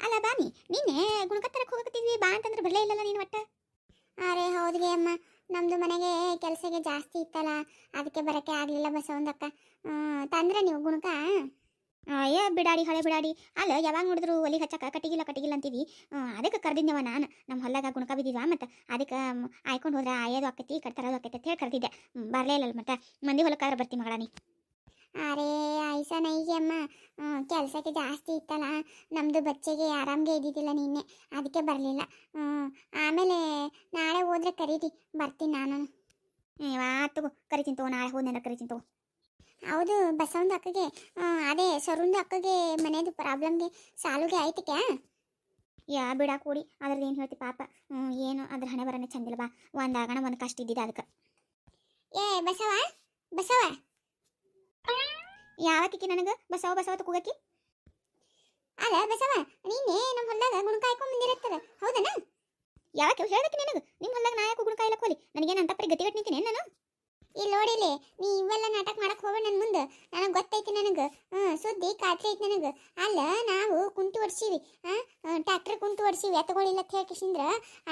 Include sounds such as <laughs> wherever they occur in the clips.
ಅಲ್ಲ ಬಾನಿ ನಿನ್ನೆ ಗುಣಕತ್ತರಕ್ಕೆ ಹೋಗಕತ್ತಿದ್ವಿ ಬಾ ಅಂತಂದ್ರೆ ಬರಲೇ ಇಲ್ಲಲ್ಲ ನೀನು ಒಟ್ಟ. ಅರೆ ಹೌದ್ರಿ ಅಮ್ಮ. ನಮ್ಮದು ಮನೆಗೆ ಕೆಲಸಗೆ ಜಾಸ್ತಿ ಇತ್ತಲ್ಲ. ಅದಕ್ಕೆ ಬರೋಕ್ಕೆ ಆಗಲಿಲ್ಲ ಬಸವಂದಕ್ಕ ತಂದ್ರೆ ನೀವು ಗುಣಕ? ಅಯ್ಯ, ಬಿಡಾಡಿ, ಹಳೆ ಬಿಡಾಡಿ. ಅಲ್ಲ, ಯಾವಾಗ ನೋಡಿದ್ರು ಒಲಿ ಹಚ್ಚಕ ಕಟ್ಟಿಗಿಲ್ಲ ಕಟ್ಟಿಗಿಲ್ಲ ಅಂತೀವಿ. ಅದಕ್ಕೆ ಕರೆದಿದ್ದೆವ ನಾನು. ನಮ್ಮ ಹೊಲ್ದಾಗ ಗುಣಕ ಬಿದ್ದಿದ್ವಾ ಮತ್ತು? ಅದಕ್ಕೆ ಆಯ್ಕೊಂಡು ಹೋದ್ರೆ, ಆಯೋದು ಆಕೈತಿ, ಕಟ್ತರೋದು ಆಕೈತಿ ಅಂತ ಹೇಳಿ ಕರೆದಿದ್ದೆ. ಬರಲೇ ಇಲ್ಲಲ್ಲ ಮತ್ತೆ? ಮಂದಿ ಹೊಲಕ್ಕಾದ್ರೆ ಬರ್ತಿ ಮಗಳ ನೀ. ಅರೇ, ಆಯ್ಸ ನೈಗೆ ಅಮ್ಮ. ಕೆಲಸಕ್ಕೆ ಜಾಸ್ತಿ ಇತ್ತಲ್ಲ. ನಮ್ಮದು ಬಚ್ಚೆಗೆ ಆರಾಮ್ಗೆ ಇದ್ದಿದ್ದಿಲ್ಲ ನಿನ್ನೆ. ಅದಕ್ಕೆ ಬರಲಿಲ್ಲ. ಆಮೇಲೆ ನಾಳೆ ಹೋದ್ರೆ ಕರೀತಿ. ಬರ್ತೀನಿ ನಾನು. ಆತು ಕರಿತೀನಿ ತಗೋ, ನಾಳೆ ಹೋದ್ನೆಲ್ಲ ಕರಿತೀನಿ ತಗೋ. ಹೌದು, ಬಸವಂದು ಅಕ್ಕಗೆ. ಅದೇ, ಸರುಂದು ಅಕ್ಕಗೆ ಮನೆಯದು ಪ್ರಾಬ್ಲಮ್ಗೆ ಸಾಲುಗೆ ಆಯ್ತಕ್ಕೆ? ಯಾ ಬಿಡ ಕೂಡಿ ಅದ್ರದ್ದು ಏನು ಹೇಳ್ತಿ ಪಾಪ. ಏನು, ಅದ್ರ ಹಣೆ ಬರನೇ ಚಂದಿಲ್ಲ ಬಾ. ಒಂದು ಆಗಣ ಒಂದು ಕಷ್ಟ ಇದ್ದಿದ್ದು ಅದಕ್ಕೆ. ಏ, ಬಸವ ಬಸವ. ಯಾವತ್ತಿಗೆ ನನಗೆ? ಬಸವ ಬಸವ ತಗೋಗಕ್ಕೆ ಅಲ್ಲ, ಬಸವ ನೀನೇ ನಮ್ಮ ಹೊಲ್ದಾಗ ಗುಣಕಾಯಿ ಬಂದಿರತ್ತದ, ಹೌದನ? ಯಾಕೆ ಹೇಳಕ್ಕೆ ನಿನಗೆ? ನಿಮ್ಮ ಹೊಲ್ದಾಗ ನಾ ಯಾಕೆ ಗುಣಕ ಇಲ್ಲಕ್ಕೆ ನನಗೆ ನನಗೇನು ಅಂತ ಪರಿ ಗತಿ ನಿಂತೀನಿ ನಾನು? ಇಲ್ಲಿ ನೋಡಿಲಿ ನೀ ಇವೆಲ್ಲ ನಾಟಕ ಮಾಡಕ್ ಹೋಗ್ಬೇಡ ನನ್ನ ಮುಂದೆ. ನನಗೆ ಗೊತ್ತೈತಿ ನನಗೆ. ಸುದ್ದಿ ಖಾತ್ರಿ ಐತಿ ನನಗೆ. ಅಲ್ಲ, ನಾವು ಕುಂತು ಒಡ್ಸೀವಿ ಟ್ಯಾಕ್ಟ್ರ್ ಕುಂತು ಒಡ್ಸೀವಿ ಎತ್ತಗೊಳಿಲ್ಲ ಅಂತ ಹೇಳ್ಕಿಸಿಂದ್ರ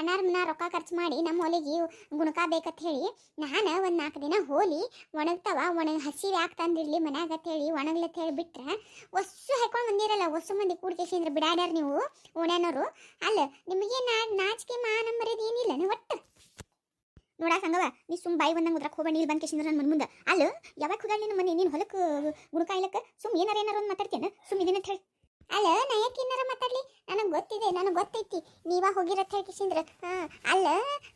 ಅನಾರ್ ಮನ ರೊಕ್ಕ ಖರ್ಚು ಮಾಡಿ ನಮ್ಮ ಹೊಲಿಗೆ ಗುಣಕ ಬೇಕಂತ ಹೇಳಿ. ನಾನು ಒಂದು ನಾಲ್ಕು ದಿನ ಹೋಲಿ, ಒಣಗ್ತಾವ ಒಣಗ ಹಸಿವೆ ಆಗ್ತಂದಿರ್ಲಿ ಮನ್ಯಾಗ ಅಂತ ಹೇಳಿ ಒಣಗ್ಲತ್ತ ಹೇಳಿ ಬಿಟ್ರೆ ಒಸ್ಸು ಹಾಕೊಂಡು ಬಂದಿರಲ್ಲ. ಒಸ್ಸು ಮಂದಿ ಕೂಡ್ಕೇಸಿಂದ್ರ ಬಿಡಾಡ್ಯಾರ ನೀವು ಓಣ್ಯಾನವರು ಅಲ್ಲ ನಿಮಗೆ ನಾ ನಾಚಿಕೆ ಮಾ ಮರ್ಯಾದೆ ಏನಿಲ್ಲ. ಒಟ್ಟು ನೋಡ ಸಂಗವ ನೀ ಸುಮ್ ಬಾಯಿ ಬಂದಂಗೆ ಉದ್ರಕ್ಕೆ ಹೋಗ್ಬೇಡ, ನೀರು ಬಂದ್ ಕೇಸಿಂದ್ರ ನನ್ನ ಮುಂದೆ. ಅಲ್ಲ, ಯಾವಾಗ ಹೋಗಾಳ ನಿನ್ನ ಮನೆ, ನೀನು ಹೊಲಕ್ಕೆ ಗುಣಕಾಯ್ಲಕ್ಕ ಸುಮ್ ಏನಾರ ಏನಾರ ಒಂದು ಮಾತಾಡ್ತೇನೆ? ಸುಮ್ ಇದನ್ನ ಹೇಳಿ. ಅಲ್ಲ, ನಾ ಯಾಕೆ ಏನಾರ ಮಾತಾಡ್ಲಿ? ನನಗೆ ಗೊತ್ತಿದೆ, ನನಗೆ ಗೊತ್ತೈತಿ. ನೀವ ಹೋಗಿರತ್ತ ಕಿಶಂದ್ರ ಹಾ, ಅಲ್ಲ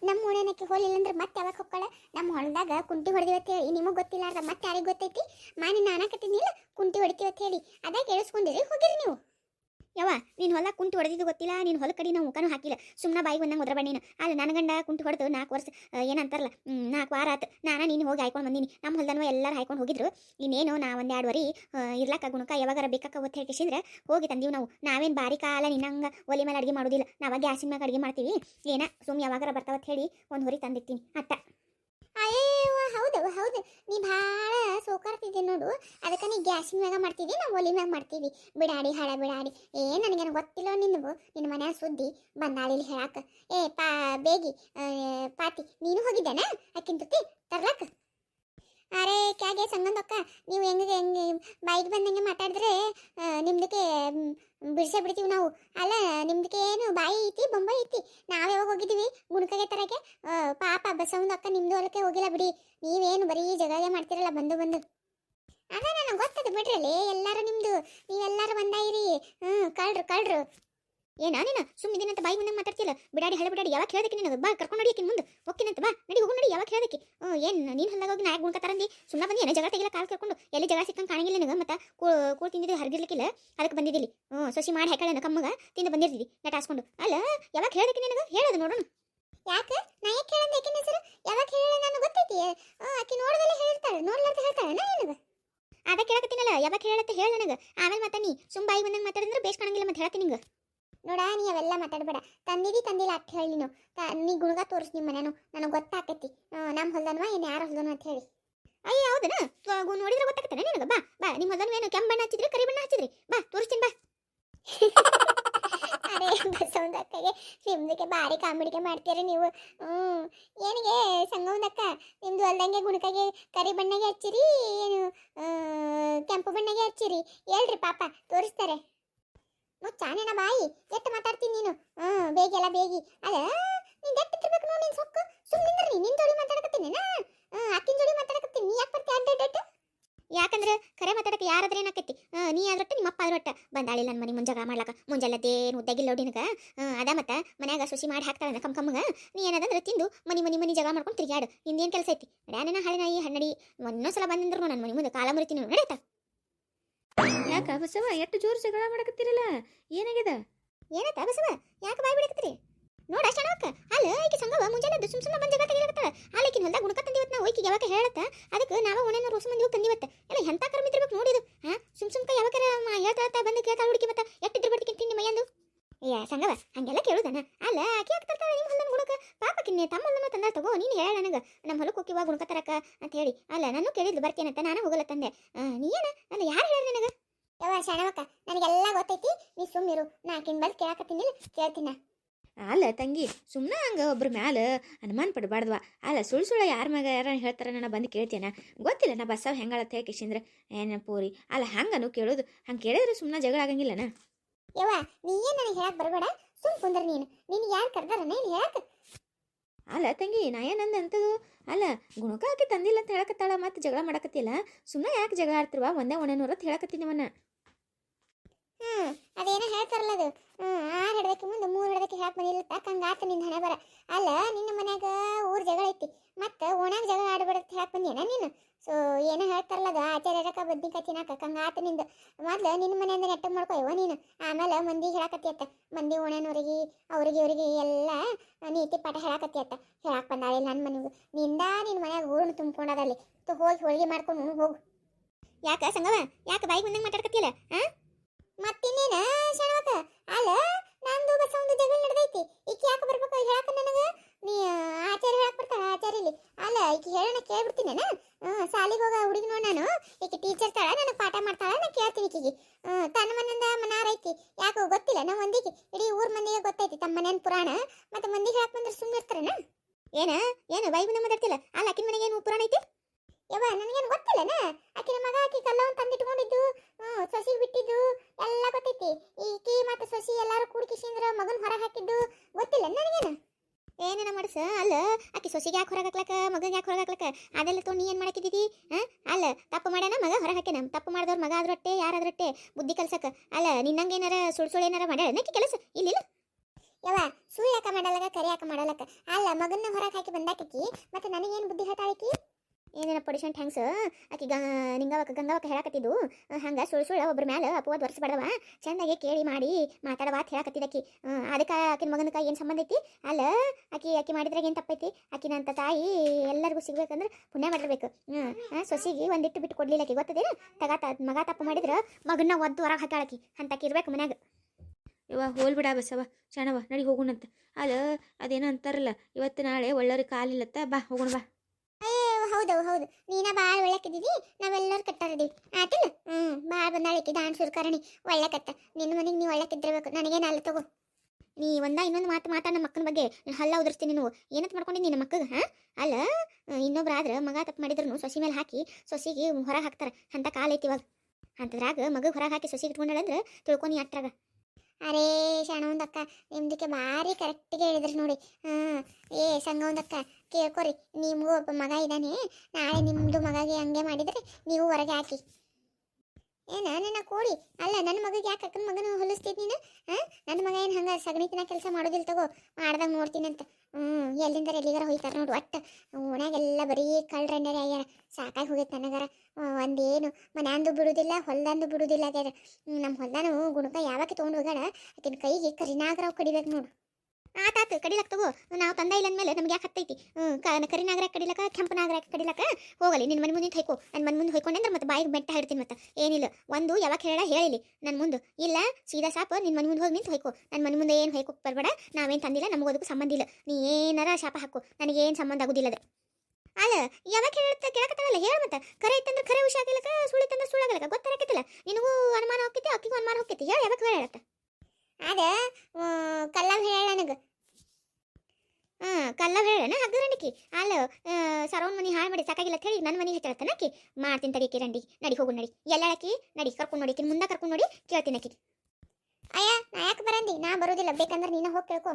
ನಮ್ಮ ಓಣೆನಕ್ಕೆ ಹೋಲಿಲ್ಲ ಅಂದ್ರೆ ಮತ್ತೆ ಯಾವಾಗ ಹೊಕ್ಕಳ ನಮ್ಮ ಹೊಲದಾಗ ಕುಂಟಿ ಹೊಡೆದಿವತ್ತ ಹೇಳಿ. ನಿಮಗೆ ಗೊತ್ತಿಲ್ಲಾರ್ದ ಮತ್ತೆ ಯಾರಿಗೆ ಗೊತ್ತೈತಿ? ಮಾನಿ ನಾನ ಕುಂಟಿ ಹೊಡಿತೀವತ್ತ ಹೇಳಿ. ಅದಾಗ ಕೇಳಿಸ್ಕೊಂಡಿರಿ, ಹೋಗಿರಿ ನೀವು. ಯವ್ವ, ನೀನು ಹೊಲ ಕುಂತು ಹೊಡೆದಿದ್ದು ಗೊತ್ತಿಲ್ಲ? ನೀನು ಹೊಲ ಕಡಿ ನಾವು ಮುಖನೂ ಹಾಕಿಲ್ಲ. ಸುಮ್ಮನೆ ಬಾಯಿ ಬಂದಂಗೆ ಉದ್ರ ನೀನು. ಅಲ್ಲಿ ನನ್ನ ಗಂಡ ಕುಂತು ಹೊಡೆದು ನಾಲ್ಕು ವರ್ಷ ಏನಂತಾರಲ್ಲ ನಾಲ್ಕು ವಾರ ಆತು. ನಾನು ನೀನು ಹೋಗಿ ಹಾಯ್ಕೊಂಡು ಬಂದೀನಿ. ನಮ್ಮ ಹೊಲ್ದನೂ ಎಲ್ಲರೂ ಹಾಯ್ಕೊಂಡು ಹೋಗಿದ್ರು. ಇನ್ನೇನು ನಾ ಒಂದೆರಡು ವರಿ ಇರ್ಲಾಕ ಗುಣಕ ಯಾವಾಗಾರ ಬೇಕಾಕ ಒತ್ತು ಹೇಳ್ಕಿಸಿದ್ರೆ ಹೋಗಿ ತಂದೀವಿ ನಾವು. ನಾವೇನು ಬಾರಿ ಕಾಲ ನಿನ್ನಂಗೆ ಒಲೆ ಮೇಲೆ ಅಡುಗೆ ಮಾಡೋದಿಲ್ಲ. ನಾವಾಗ ಗ್ಯಾಸಿನ ಮ್ಯಾಗ ಅಡುಗೆ ಮಾಡ್ತೀವಿ. ಏನ, ಸುಮ್ ಯಾವಾಗಾರ ಬರ್ತಾವತ್ ಹೇಳಿ ಒಂದು ಹೊರಿ ತಂದಿರ್ತೀನಿ. ಅಯ್ಯವ್ವ ಹೌದು ಹೌದು. ನೀ ಭಾಳ ಸೋಕಾರ್ತಿದ್ದೆ ನೋಡು. ಅದಕ್ಕೆ ನೀ ಗ್ಯಾಸಿನ ಮ್ಯಾಗ ಮಾಡ್ತಿದ್ದಿ ನಾವು ಒಲಿ ಮ್ಯಾಗ ಮಾಡ್ತೀವಿ. ಬಿಡಾಡಿ, ಹಳ ಬಿಡಾಡಿ. ಏ, ನನಗೇನು ಗೊತ್ತಿಲ್ಲ ನಿನ್ನವು ನಿನ್ನ ಮನ್ಯಾಗ ಸುದ್ದಿ, ಬಂದಾಳಿಲಿ ಹೇಳಾಕ. ಏ, ಪಾ, ಬೇಗಿ ಪಾತಿ, ನೀನು ಹೋಗಿದ್ದೇನ? ಅಕ್ಕಿನ ತುತ್ತಿ ತರ್ಲಾಕ? ಅರೆ, ಕ್ಯಾಗೆ ಸಂಗಂದಕ್ಕ ನೀವು ಹೆಂಗೆ ಹೆಂಗೆ ಬೈಕ್ ಬಂದಂಗೆ ಮಾತಾಡಿದ್ರೆ ನಿಮ್ದಕ್ಕೆ ಬಿಡಿಸೇ ಬಿಡ್ಸೇ ಬಿಡ್ತೀವಿ ನಾವು. ಅಲ್ಲ ನಿಮ್ದಕ್ಕೆ ಏನು ಬಾಯಿ ಐತಿ ಬೊಂಬೈ ಐತಿ? ನಾವು ಯಾವಾಗ ಹೋಗಿದ್ದೀವಿ ಗುಣಕಗೆ ತರಕ್ಕೆ ಆ, ಪಾಪ ಬಸವಂದ ಅಕ್ಕ ನಿಮ್ದು ಹೊಲಕ್ಕೆ ಹೋಗಿಲ್ಲ ಬಿಡಿ ನೀವೇನು ಬರೀ ಜಗಾಗೆ ಮಾಡ್ತಿರಲ್ಲ ಬಂದು ಬಂದು ಅದ ನನಗೆ ಗೊತ್ತದ ಬಿಡ್ರಲ್ಲಿ ಎಲ್ಲಾರು ನಿಮ್ದು ನೀವೆಲ್ಲರೂ ಬಂದಾಯಿರಿ ಹ್ಞೂ ಕಳ್ರು ಕಳ್ರು ಏನ ನಾನೇನ? ಸುಮ್ಮನಿದ್ದೀನಂತ ಬಾಯಿ ಮುಂದೆ ಮಾತಾಡ್ತಿಲ್ಲ ಬಿಡಾಡಿ ಹಳೆ ಬಿಡಾಡಿ ಯಾವಾಗ ಹೇಳ್ದಕ್ಕೆ ನೀನು ಬಾ ಕರ್ಕೊಂಡು ನಡಿಯಕ್ಕೆ ಮುಂದೆ. ಹೋಗ್ತೀನಂತ ಬಾ. ನಡಿ ಹೋಗು ನಡಿ ಯಾವಾಗ ಹೇಳ್ದಕ್ಕೆ? ಏನು ನೀನು ನಾಯಕ್ ಗುಣಕ ತರಂದಿ ಸುಮ್ಮನೆ ಬಂದಿ ಏನೋ ಜಗಳ ತೆಗಿಲ್ಲ ಕಾಲು ಕರ್ಕೊಂಡು. ಎಲ್ಲಿ ಜಗಳ ಸಿಕ್ಕಂಗೆ ಕಾಣಂಗಿಲ್ಲ ನಿನಗೆ ಮತ್ತೆ ಕೂಳು ತಿಂದಿದ್ದು ಹರಗಿರ್ಲಿಕ್ಕಿಲ್ಲ ಅದಕ್ಕೆ ಬಂದಿದ್ದಿಲ್ಲಿ. ಹ್ಞೂ ಸೊಸಿ ಮಾಡಿ ಹಾಕಳೇನ ಕಮ್ಮಗ? ತಿಂದು ಬಂದಿರ್ತೀವಿ ನಟ ಹಾಸ್ಕೊಂಡು. ಅಲ್ಲ ಯಾವಾಗ ಹೇಳ್ದಕ್ಕೆ ನಿನಗೆ? ಹೇಳೋದು ನೋಡೋಣ. ಯಾಕೆ? ನಾ ಯಾಕೆ ಹೇಳಂದ ಯಾಕೆ ಹೆಸರು? ಯಾವಾಗ ಹೇಳ ನಾನು ಗೊತ್ತೈತಿ? ಆಕಿ ನೋಡ್ದಲ್ಲೇ ಹೇಳ್ತಾಳೆ ನೋಡ್ಲಾರ್ದ ಹೇಳ್ತಾಳೆ ನಾ ನಿನಗೆ? ಅದಕ್ಕೆ ಹೇಳಕತ್ತೀನಲ್ಲ ಯಾವಾಗ ಹೇಳತ್ತೆ ಹೇಳ ನನಗೆ. ಆಮೇಲೆ ಮತ್ತೆ ನೀ. ಸುಮ್ಮ ಬಾಯಿ ಬಂದಂಗೆ ಮಾತಾಡಿದ್ರೆ ಬೇಸ್ ಕಾಣಂಗಿಲ್ಲ ಮತ್ತೆ ಹೇಳ್ತೀನಿ ನಿಂಗೆ. ನೋಡ ನೀ ಅವೆಲ್ಲ ಮಾತಾಡಬೇಡ. ತಂದಿದಿ ತಂದಿಲ್ಲ ಅಟ್ ಹೇಳಿ ತ ನೀ ಗುಣಗ ತೋರಿಸ್ ನಿಮ್ಮ ಮನೇನು. ನನಗೆ ಗೊತ್ತಾಕೈತಿ. ನಮ್ಮ ಹೊಲ್ದನ್ವ ಏನು ಯಾರು ಹೊಲ್ದನು ಅಂತ ಹೇಳಿ. ಅಯ್ಯ ಹೌದನ? ಗುಣ ನೋಡಿದ್ರೆ ಗೊತ್ತಾಗ್ತಾನೆ ನಿನಗೆ? ಬಾ ಬಾ ನಿಮ್ಮ ಹೊಲ್ದನು ಏನು ಕೆಂಪು ಬಣ್ಣ ಹಚ್ಚಿದ್ರಿ ಕರಿ ಬಣ್ಣ ಹಚ್ಚಿದ್ರಿ? ಬಾ ತೋರಿಸ್ತೀನಿ ಬಾ. <laughs> ಅರೆ ಬಸವಂದಕ್ಕಗೆ ನಿಮ್ದಕ್ಕೆ ಭಾರಿ ಕಾಮಿಡಿಗೆ ಮಾಡ್ತೀರಿ ನೀವು. ಹ್ಞೂ ಏನಿಗೆ ಸಂಗಮದಕ್ಕ ನಿಮ್ದು ಹೊಲ್ದಂಗೆ ಗುಣಕಾಗೆ ಕರಿ ಬಣ್ಣಗೆ ಹಚ್ಚಿರಿ ಏನು ಕೆಂಪು ಬಣ್ಣಗೆ ಹಚ್ಚಿರಿ. ಹೇಳ್ರಿ ಪಾಪ ತೋರಿಸ್ತಾರೆ. ಮುಚ್ಚಾನೇನ ಬಾಯಿ ಎಟ್ಟು ಮಾತಾಡ್ತೀನಿ ನೀನು? ಹ್ಞೂ ಬೇಗೆಲ್ಲ ಬೇಗಿ. ಅಲ್ಲ ನೀನು ಎಟ್ಟಿರ್ಬೇಕು ನೋಡಿ ನಿನ್ ಸೊಕ್ಕು. ಸುಮ್ಮನೆ ನಿನ್ ಜೋಡಿ ಮಾತಾಡಕತ್ತೀನಿ ಹ್ಞೂ, ಅಕ್ಕಿನ ಜೋಡಿ ಮಾತಾಡಕತ್ತೀನಿ. ನೀ ಯಾಕೆ ಬರ್ತೀಯ ಅಡ್ಡ ಅಡ್ಡ ಯಾಕಂದ್ರೆ ಕರೆ ಮಾತಾಡಕ್ಕೆ ಯಾರಾದ್ರೆ ಏನಾಕೈತಿ? ನೀ ಆದ್ರೊಟ್ಟ ನಿಮ್ಮ ಅಪ್ಪ ಆದ್ರೊಟ್ಟ ಬಂದಾಳಿಲ್ಲ ನನ್ನ ಮನೆ ಮುಂಜಾಗ ಮಾಡ್ಲಕ. ಮುಂಜಾಲದ್ದೇನು ಉದ್ದಾಗಿಲ್ಲ ನಿನಗ. ಅದ ಮತ್ತ ಮನ್ಯಾಗ ಸುಸಿ ಮಾಡಿ ಹಾಕ್ತಾಳ ಕಮ್ ಕಮ್ಮಗ ನೀ ಏನದಂದ್ರೆ ತಿಂದು ಮನಿ ಮನಿ ಮನಿ ಜಗ ಮಾಡ್ಕೊಂಡು ತಿರುಗಾಡು ನಿಂದೇನು ಕೆಲಸ ಐತಿ? ಡ್ಯಾನೇನ ಹಳೆ ನಾಯಿ, ಹಣ್ಣಡಿ. ಒಂದೊಂದ್ಸಲ ಬಂದಂದ್ರು ನನ್ನ ಮನೆ ಮುಂದೆ. ಕಾಲ ಮುರಿತೀನಿ ನಡೀತಾ? ಯಾಕ ಬಸವ ಎಷ್ಟು ಜೋರು ಜಗಳ ಮಾಡಕತ್ತೀರಲ್ಲ? ಏನಾಗ್ಯದ? ಏನತ್ತ ಬಸವ ಯಾಕೆ ಬಾಯ್ ನೋಡ ಶಣಕ್ಕ ಅಲ್ಲ ಈಕಿ ಸಂಗವ ಮುಂಜಾನೆ ಸುಮ್ ಸುಮ್ಮನೆ ಬಂದ ಜಗ ತೆಗಿಲಕತ್ತಾಳ ಅಲ್ಲ ಈಕಿನ ಹೊಲ್ದಾಗ ಗುಣಕ ತಂದಿವತ್ ನಾವು ಈಕಿಗೆ ಯಾವಾಗ ಹೇಳತ್ತ ಅದಕ್ಕೆ ನಾವ ಒಣನ ರೋಸ ಮಂದಿ ಹೋಗಿ ತಂದಿವತ್ತ ಎಲ್ಲ ಎಂತ ಕರ್ಮ ಇದ್ದಿರ್ಬೇಕು ನೋಡಿದು ಹಾ ಸುಮ್ ಸುಮ್ಕ ಯಾವಾಗ ಹೇಳ್ತಾ ಬಂದು ಕೇಳ್ತಾ ಹುಡುಕಿ ಮತ್ತ ಎಷ್ಟಿದ್ರ ಬಡ್ತಿ ತಿಂಡಿ ಮೈಯಂದು ಏ ಸಂಗವ ಹಂಗೆಲ್ಲ ಕೇಳುದನ ಅಲ್ಲ ಆಕೆ ಯಾಕೆ ತರ್ತಾಳೆ ನಿಮ್ಮ ಹೊಲದ ಗುಣಕ ಪಾಪ ಕಿನ್ನೆ ತಮ್ಮ ಹೊಲನ ತಂದ ತಗೋ ನೀನು ಹೇಳ ನನಗೆ. ನಮ್ಮ ಹೊಲಕ್ಕೆ ಹೋಗಿವ ಗುಣಕ ತರಕ ಅಂತ ಹೇಳಿ. ಅಲ್ಲ ನಾನು ಕೇಳಿದ್ಲು ಬರ್ತೇನಂತ ನಾನು ಹೋಗಲ್ಲ ತಂದೆ. ಆ, ನೀ ಏನ ಅಲ್ಲ ಯಾರು ಹೇಳಿ ನಿನಗೆ? ಯವ್ವ ಶಣವಕ್ಕ ನನಗೆಲ್ಲ ಗೊತ್ತೈತಿ. ನೀ ಸುಮ್ಮಿರು ನಾ ಆಕಿನ ಬಲ್ ಕೇಳಾಕತ್ತೀನಿ ಕೇಳ್ತೀನ. ಅಲ್ಲ ತಂಗಿ ಸುಮ್ಮನೆ ಹಂಗೆ ಒಬ್ರ ಮ್ಯಾಲ ಅನುಮಾನ ಪಡಬಾರ್ದವ? ಅಲ್ಲ ಸುಳ್ಳು ಸುಳ್ಳು ಯಾರ ಮ್ಯಾಗ ಯಾರ ಹೇಳ್ತಾರ ನಾನು ಬಂದು ಕೇಳ್ತೇನೆ? ಗೊತ್ತಿಲ್ಲ ನಾ ಬಸ್ಸವ್ ಹೆಂಗಳತ್ತ ಕಿಶಿಂದ್ರ? ಏನ ಪೂರಿ. ಅಲ್ಲ ಹಂಗನು ಕೇಳೋದು. ಹಂಗೆ ಕೇಳಿದ್ರೆ ಸುಮ್ಮನೆ ಜಗಳ ಆಗಂಗಿಲ್ಲನ? ಯವ್ವ ನೀ ಏನ್ ನನಗೆ ಹೇಳಕ್ ಬರಬೇಡ? ಸುಮ್ ಕುಂದ್ರ ನೀನು. ನೀನು ಯಾರು ಕರ್ದಾರನ ಇಲ್ಲಿ ಹೇಳಕ್ ಅಲ್ಲ ತಂಗಿ, ನಾ ಏನಂದೆ ಅಂತದು? ಅಲ್ಲ ಗುಣಕ ಆಕೆ ತಂದಿಲ್ಲ ಅಂತ ಹೇಳಕತ್ತಾಳ ಮತ್ತೆ ಜಗಳ ಮಾಡಕತ್ತಿಲ್ಲ? ಸುಮ್ಮನೆ ಯಾಕೆ ಜಗಳ ಆಡ್ತಿರುವ? ಒಂದೇ ಒಣನೂರ ಅಂತ ಅವನ ಹ್ಮ್, ಅದೇನೋ ಹೇಳ್ತಾರಲ್ಲ ಅದು. ಹ್ಮ್, ಆರು ಮುಂದೆ ಮೂರು ಹಿಡ್ದಕ್ಕೆ ಹಾಕಿ ಬಂದಿಲ್ಲ ಹಂಗಾತ ನಿನ್ನ ಹಣೆ ಬರ ಅಲ್ಲ, ನಿನ್ನ ಮನ್ಯಾಗ ಊರ್ ಜಗಳ ಐತಿ. ಮತ್ತೆ ಓಣ್ಯಾಗ ಜಗಳ ಆಡ್ಬಿಡತ್ ಹಾಕಿ ಬಂದೇನ ನೀನು? ಸೊ ಏನೋ ಹೇಳ್ತಾರಲ್ಲ ಅದು ಆಚಾರ್ಯರಕ ಬದ್ನಿಕಾಯಿ ತಿನ್ನಾಕ, ಕಂಗ ಆತ ನಿಂದು. ಮೊದ್ಲು ನಿನ್ನ ಮನೆಯಿಂದ ನೆಟ್ಟ ಮಾಡ್ಕೊಯವ ನೀನು. ಆಮೇಲೆ ಮಂದಿ ಹೇಳಕತ್ತಿ ಅತ್ತ ಮಂದಿ ಓಣನವ್ರಿಗೆ ಅವ್ರಿಗೆ ಇವ್ರಿಗೆ ಎಲ್ಲ ನೀತಿ ಪಾಠ ಹೇಳಕತ್ತಿ ಅತ್ತ ಹೇಳಕ್ ಬಂದಾಳೆ ನನ್ನ ಮನೆಗೂ. ನಿಂದ ನಿನ್ನ ಮನ್ಯಾಗ ಊರನ್ನು ತುಂಬ್ಕೊಂಡದಲ್ಲಿ. ಹೋಗಿ ಹೋಳಿಗೆ ಮಾಡ್ಕೊಂಡು ಹೋಗು. ಯಾಕ ಸಂಗವ? ಯಾಕ ಬಾಯಿಗೆ ಬಂದಂಗೆ ಮಾತಾಡ್ಕತ್ತಿಲ್ಲ ಆ? ಮತ್ತಿನ್ನೇನ ಶಣವಕ ಅಲ್ಲ, ನಂದು ಬಸ್ ಒಂದು ಜಗಳ ನಡೆದೈತಿ. ಈಕೆ ಯಾಕೆ ಬರ್ಬೇಕು ಹೇಳಕ ನನಗೆ? ನೀ, ಆಚಾರ್ಯ ಹೇಳಕ್ ಬರ್ತಾಳ ಆಚಾರ್ಯ ಇಲ್ಲಿ ಅಲ್ಲ, ಈಕಿ ಹೇಳೋಣ ಕೇಳ್ಬಿಡ್ತೀನೇನ? ಹ್ಞೂ ಸಾಲಿಗೆ ಹೋಗ ಹುಡುಗಿ ನೋಡ್ ನಾನು. ಈಕೆ ಟೀಚರ್ ತಾಳ, ನನಗೆ ಪಾಠ ಮಾಡ್ತಾಳ ನಾನು ಕೇಳ್ತೀನಿ ಈಕೆಗೆ. ತನ್ನ ಮನೆಯಿಂದ ಮನಾರ ಐತಿ. ಯಾಕೋ ಗೊತ್ತಿಲ್ಲ ನಮ್ಮ ಮಂದಿಗೆ, ಇಡೀ ಊರ ಮಂದಿಗೆ ಗೊತ್ತೈತಿ ತಮ್ಮ ಮನೆಯನ್ ಪುರಾಣ. ಮತ್ತೆ ಮಂದಿಗೆ ಹೇಳಕ್ ಬಂದ್ರೆ ಸುಮ್ಮನೆ ಇರ್ತಾರೇನ? ಏನ? ಏನು ಬೈ ಬಂದ ಮಾತಾಡ್ತಿಲ್ಲ? ಅಲ್ಲ ಆಕಿನ ಮನೆಗೆ ಏನು ಪುರಾಣ ಐತಿ? ಯವ್ವ, ನನಗೇನು ಗೊತ್ತಿಲ್ಲನ? ಆಕಿನ ಮಗ ಆಕಿ ಕಲ್ಲವನ್ ತಂದಿಟ್ಕೊಂಡಿದ್ದು. ಹ್ಞೂ ಬಿಟ್ಟಿದ್ದು. ಎಲ್ಲ ಗೊತ್ತೈತಿ. ಈಕಿ ಮತ್ತೆ ಸೊಸಿ ಎಲ್ಲಾರು ಕೂಡ್ಕಿಸಿಂದ್ರ ಮಗನ ಹೊರ ಹಾಕಿದ್ದು. ಗೊತ್ತಿಲ್ಲ, ನನಗೇನು? ಏನೇನ ಮಾಡಸ? ಅಲ್ಲ, ಆಕಿ ಸೊಸಿಗೆ ಯಾಕೆ ಹೊರಗೆ ಹಾಕ್ಲಕ್ಕ, ಮಗಗೆ ಯಾಕೆ ಹೊರಗೆ ಹಾಕ್ಲಕ್ಕ? ಅದೆಲ್ಲ ತೋ ನೀ ಏನು ಮಾಡಕಿದ್ದೀರಿ ಹಾಂ ಅಲ್ಲ, ತಪ್ಪು ಮಾಡ್ಯಾನ ಮಗ ಹೊರ ಹಾಕ್ಯಾನ. ತಪ್ಪು ಮಾಡಿದವ್ರ ಮಗ ಆದ್ರೊಟ್ಟೆ ಯಾರಾದ್ರೊಟ್ಟೆ ಬುದ್ಧಿ ಕಲ್ಸಕ್ಕೆ ಅಲ್ಲ ನಿನ್ನಂಗೆ ಏನಾರ ಸುಳ್ಳು ಸುಳ್ಳು ಏನಾರ ಮಾಡ್ಯಾಳ? ನಕ್ಕಿ ಕೆಲಸ? ಇಲ್ಲಿಲ್ಲ ಯವ್ವ, ಸುಳ್ಳು ಯಾಕ ಮಾಡಲಕ್ಕ ಕರಿ ಯಾಕ ಮಾಡಲಕ್ಕ ಅಲ್ಲ, ಮಗನ್ನ ಹೊರಗೆ ಹಾಕಿ ಬಂದಾಕಿ ಮತ್ತೆ ನನಗೇನು ಬುದ್ಧಿ ಹೇಳ್ತಾಳಕಿ ಏನೇನ ಪಡಿಷನ್ ಥ್ಯಾಂಕ್ಸ್ ಆಕಿ ಗಂಗ, ನಿಂಗವಕ್ಕ, ಗಂಗವಕ್ಕ ಹೇಳಕತ್ತಿದ್ದು. ಹಂಗೆ ಸುಳ್ಳು ಸುಳ್ಳು ಒಬ್ಬರ ಮ್ಯಾಲ ಅಪವಾದ ವರ್ಷಬಾರ್ದವ ಚಂದಾಗಿ ಕೇಳಿ ಮಾಡಿ, ಮಾತಾಡವ ಅಂತ ಹೇಳಕತ್ತಿದ್ದಕ್ಕಿ ಅದಕ್ಕೆ ಆಕಿನ ಮಗನಕ ಏನು ಸಂಬಂಧ ಐತಿ? ಅಲ್ಲ, ಆಕಿ ಆಕಿ ಮಾಡಿದ್ರಾಗ ಏನು ತಪ್ಪೈತಿ? ಆಕಿನಂತ ತಾಯಿ ಎಲ್ಲರಿಗೂ ಸಿಗ್ಬೇಕಂದ್ರೆ ಪುಣ್ಯ ಮಾಡಿರ್ಬೇಕು ಹಾಂ ಸೊಸಿಗೆ ಒಂದಿಟ್ಟು ಬಿಟ್ಟು ಕೊಡ್ಲಿಲ್ಲ ಆಕಿ, ಗೊತ್ತದೇನು? ತಗಾತ ಮಗ ತಪ್ಪು ಮಾಡಿದ್ರೆ ಮಗನ್ನ ಒದ್ದು ಹೊರಗೆ ಹಾಕಾಳಕಿ ಅಂತ ಇರ್ಬೇಕು ಮನ್ಯಾಗ. ಇವ ಹೋಲ್ ಬಿಡ ಬಸವ ಚೆನ್ನವ ನಡಿ ಹೋಗೋಣಂತ. ಅಲ್ಲ, ಅದೇನೋ ಅಂತಾರಲ್ಲ, ಇವತ್ತು ನಾಳೆ ಒಳ್ಳೋರಿಗೆ ಕಾಲಿಲ್ಲತ್ತ, ಬಾ ಹೋಗೋಣ ಬಾ. ಹೌದು ಹೌದು. ನೀನ ಭಾಳ ಒಳ್ಳೆಕಿದ್ದೀವಿ ನಾವೆಲ್ಲರೂ ಕಟ್ಟಾರಿದೀವಿ ಆತಿಲ್ಲ ಹ್ಞೂ ಭಾಳ ಬಂದಾಳಕ್ಕೆ ಸುರ್ಕರಣಿ ಒಳ್ಳೆ ಕತ್ತ. ನಿನ್ನ ಮನೆಗೆ ನೀವು ಒಳ್ಳೆಕಿದ್ದಿರ್ಬೇಕು ನನಗೇನು ಅಲ್ಲ ತಗೋ. ನೀ ಒಂದ ಇನ್ನೊಂದು ಮಾತು ಮಾತಾಡ ನಮ್ಮ ಮಕ್ಕನ ಬಗ್ಗೆ. ಹಲ್ಲ ಉದುರಿಸ್ತೀನಿ ನೀವು ಏನಂತ ಮಾಡ್ಕೊಂಡಿನಿ ನಿಮ್ಮ ಮಕ್ಕಗೆ, ಹಾಂ? ಅಲ್ಲ ಇನ್ನೊಬ್ರು ಆದ್ರೆ ಮಗ ತಪ್ಪು ಮಾಡಿದ್ರು ಸೊಸಿ ಮೇಲೆ ಹಾಕಿ ಸೊಸಿಗೆ ಹೊರ ಹಾಕ್ತಾರೆ. ಅಂತ ಕಾಲ ಐತಿ ಇವಾಗ. ಅಂತದ್ರಾಗ ಮಗಗೆ ಹೊರಗೆ ಹಾಕಿ ಸೊಸಿ ಇಟ್ಕೊಂಡಳಂದ್ರೆ ತಿಳ್ಕೊನಿ ಅಟ್ರಾಗ ಅರೇ ಶಣವಂದಕ್ಕ ನಿಮ್ದಕ್ಕೆ ಭಾರಿ ಕರೆಕ್ಟಿಗೆ ಹೇಳಿದ್ರಿ ನೋಡಿ. ಹಾಂ ಏ ಸಂಗವಂದಕ್ಕ ಕೇಳ್ಕೊರಿ. ನಿಮಗೂ ಒಬ್ಬ ಮಗ ಇದ್ದಾನೆ ನಾಳೆ ನಿಮ್ಮದು ಮಗಗೆ ಹಂಗೆ ಮಾಡಿದರೆ ನೀವು ಹೊರಗೆ ಹಾಕಿ. ಏನ, ನನ್ನ ಕೋಳಿ. ಅಲ್ಲ, ನನ್ನ ಮಗಗೆ ಯಾಕೆ ಅಕ್ಕನ ಮಗನ ಹೊಲಿಸ್ತಿದ್ ನೀನು? ಹಾಂ? ನನ್ನ ಮಗ ಏನು ಹಂಗೆ ತಿನ್ನ ಕೆಲಸ ಮಾಡೋದಿಲ್ಲ ತಗೋ. ಮಾಡ್ದಾಗ ನೋಡ್ತೀನಿ ಅಂತ. ಹ್ಞೂ ಎಲ್ಲಿಂದ ಎಲ್ಲಿಗಾರ ಹೋಯ್ತಾರ ನೋಡು. ಒಟ್ಟು ಓಣ್ಯಾಗೆಲ್ಲ ಬರೀ ಕಳ್ರೆಣ್ಣೆ ಆಗ್ಯಾರ. ಸಾಕಾಗಿ ಹೋಗೈತೆ ನನಗಾರ. ಒಂದೇನು. ಮನ್ಯಾಂದು ಬಿಡುದಿಲ್ಲ, ಹೊಲ್ದಂದು ಬಿಡುದಿಲ್ಲ ಆಗ್ಯಾರ. ನಮ್ಮ ಹೊಲ್ದಾನು ಗುಣಕ ಯಾವಾಗ ತೊಗೊಂಡು ಹೋಗಾಡ ಆಕಿನ ಕೈಗೆ ಕರಿನಾಗರಾವ್ ಕಡಿಬೇಕು ನೋಡು. ಆತಾತು ಕಡಿಲಕ್ ತಗೋ. ನಾವು ತಂದ ಇಲ್ಲ ಅಂದ್ಮೇಲೆ ನಮ್ಗೆ ಯಾಕೆ ಹತ್ತೈತಿ? ಹ್ಞೂ ಕರಿ ನಾಗರ ಕಡಿಲಕ, ಕೆಂಪು ನಾಗರ ಕಡಿಲಕ ಹೋಗಲಿ. ನಿನ್ನ ಮನೆ ಮುಂದೆ ಹೈಕೋ. ನನ್ನ ಮನೆ ಮುಂದೆ ಹೊಯ್ಕೊಂಡೆ ಅಂದ್ರೆ ಮತ್ತೆ ಬಾಯಿಗೆ ಬೆಟ್ಟ ಹಿಡ್ತೀನಿ ಮತ್ತೆ. ಏನಿಲ್ಲ, ಒಂದು ಯಾವಾಗ ಹೇಳ ಹೇಳಿಲಿ. ನನ್ನ ಮುಂದೆ. ಇಲ್ಲ, ಸೀದಾ ಸಾಪ ನಿನ್ನ ಮನೆ ಮುಂದೆ ಹೋಗಿ ನಿಂತು ಹೊಯ್ಕೋ ನನ್ನ ಮನೆ ಮುಂದೆ ಏನು ಹೊಯ್ಕೋ ಬರಬೇಡ. ನಾವೇನು ತಂದಿಲ್ಲ, ನಮಗೆ ಅದಕ್ಕೂ ಸಂಬಂಧ ಇಲ್ಲ. ನೀ ಏನಾರ ಶಾಪ ಹಾಕು. ನನಗೇನು ಸಂಬಂಧ ಆಗೋದಿಲ್ಲ ಅದು ಅಲ್ಲ, ಯಾವಾಗ ಹೇಳುತ್ತ ಕೇಳಕತ್ತಲ್ಲ ಹೇಳ ಮತ್ತೆ. ಕರೆ ಇತ್ತಂದ್ರೆ ಕರೆ ಹುಷಿ ಆಗಿಲ್ಲಕ ಸುಳಿ ಇತ್ತಂದ್ರೆ ಸುಳ್ಳು ಗೊತ್ತಾರಕ್ಕಿತ್ತಲ್ಲ ನಿನಗೂ ಅನುಮಾನ ಹೋಗ್ತೈತಿ ಅಕ್ಕಿಗೂ ಅನುಮಾನ ಹೋಗ್ತೈತಿ. ಹೇಳ, ಯಾವಾಗ ಹೇಳತ್ತ ಅದ ಕಲ್ಲವ್ ಹೇಳ ನನಗೆ ಹಾಂ ಕಲ್ಲವ್ ಹಗ್ಗರಂಡಿಕಿ ಅಲ್ಲ ಸರವನ್ ಮನಿ ಹಾಳು ಮಾಡಿ ಸಾಕಾಗಿಲ್ಲ ಅಂತ ಹೇಳಿ ನನ್ನ ಮನೆಗೆ ಹಚ್ಚಳತ್ತನ ಆಕಿ ಮಾಡ್ತೀನಿ ತಡಿ ರಂಡಿ, ನಡಿ ಹೋಗು, ನಡಿ. ಎಲ್ಲಾಳಕಿ ನಡಿ, ಕರ್ಕೊಂಡು ನೋಡಿ ಮುಂದೆ ಕರ್ಕೊಂಡು ನೋಡಿ ಕೇಳ್ತೀನಿ ಆಕಿ. ಅಯ್ಯ, ನಾ ಯಾಕೆ ಬರಂದಿ? ನಾ ಬರೋದಿಲ್ಲ, ಬೇಕಂದ್ರೆ ನೀನ ಹೋಗಿ ಕೇಳ್ಕೊ.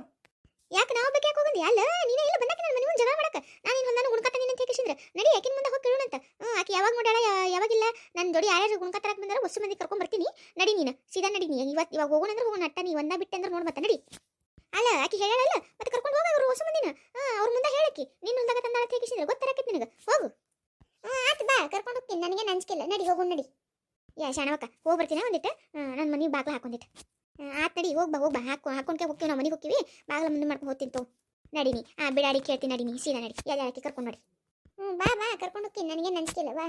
ಯಾಕೆ ನಾವು ಬೇಕು ಯಾಕೆ ಹೋಗಂದಿ? ಅಲ್ಲ, ನೀನೇ ಇಲ್ಲ, ಬಂದಾಕ ನನ್ನ ಮನೆ ಮುಂದೆ ಜಗಳ ಮಾಡಕ್ಕೆ ನಾನು ನಿನ್ನ ಹೊಂದಾನು ಗುಣಕಾತ ನೀನು ಅಂತ ಹೇಗಿಸಿದ್ರೆ ನಡಿ, ಆಕಿನ ಮುಂದೆ ಹೋಗಿ ಕೇಳೋಣಂತ. ಹ್ಞೂ ಆಕೆ ಯಾವಾಗ ಮಾಡ್ಯಾಳ ಯಾ- ಯಾವಾಗಿಲ್ಲ? ನನ್ನ ಜೋಡಿ ಯಾರ್ಯಾರು ಗುಣಕತ್ತರಕ್ಕೆ ಬಂದ್ರೆ ಹೊಸ ಮಂದಿ ಕರ್ಕೊಂಡು ಬರ್ತೀನಿ. ನಡಿ ನೀನು, ಸೀದಾ ನಡಿ ನೀ. ಇವತ್ತು ಇವಾಗ ಹೋಗೋಣ ಅಂದ್ರೆ ಹೋಗೋಣ, ಅಟ್ಟ ನೀ ಒಂದ ಬಿಟ್ಟೆ ಅಂದ್ರೆ ನೋಡ್ಬತ್ತ ನಡಿ. ಅಲ್ಲ, ಆಕೆ ಹೇಳಲ್ಲ ಮತ್ತೆ ಕರ್ಕೊಂಡು ಹೋಗ ಅವ್ರು ಹೊಸ ಮಂದಿನ ಹಾ ಅವ್ರ ಮುಂದೆ ಹೇಳಕ್ಕಿ ನಿನ್ನ ಹೊಲ್ದಾಗ ತಂದಾಳ ತೆಗಿಸಿದ್ರೆ ಗೊತ್ತಾರಕೈತಿ ನಿನಗೆ ಹೋಗು ಹ್ಞೂ ಆತು ಬಾ ಕರ್ಕೊಂಡು ಹೋಗ್ತೀನಿ. ನನಗೆ ನಂಜಿಕಿಲ್ಲ ನಡಿ, ಹೋಗು, ನಡಿ. ಯಾ ಶಾಣವಕ್ಕ ಹೋಗಿ ಬರ್ತೀನಿ ಒಂದಿಟ್ಟು ನನ್ನ ಮನೆಗೆ ಬಾಗ್ಲ ಹಾಕೊಂಡಿಟ್ಟು ಆತ್ ನಡಿ ಹೋಗ್ ಬಾ ಹೋಗಿ ಬಾ ಹಾಕೊ, ಹಾಕೊಂಡ್ಕೆ ಹೋಗ್ತೀವಿ, ನಾವು ಮನೆಗೆ ಹೋಗ್ತೀವಿ. ಬಾಗ್ಲ ಮುಂದೆ ಮಾಡ್ಕೊಂಡು ಹೋಗ್ತೀನಿ ತೋ. ನಡಿನಿ ಆ, ಬಿಡಾಡಿ ಕೇಳ್ತೀನಿ ನಡಿನಿ ಸೀದಾ ನಡಿ. ಯಾಕೆ ಕರ್ಕೊಂಡು ನೋಡಿ. ಹ್ಞೂ ಬಾ ಬಾ, ಕರ್ಕೊಂಡು ಹೋಗ್ತೀನಿ. ನನಗೆ ನಂಜಿಕಿಲ್ಲ ಬಾ.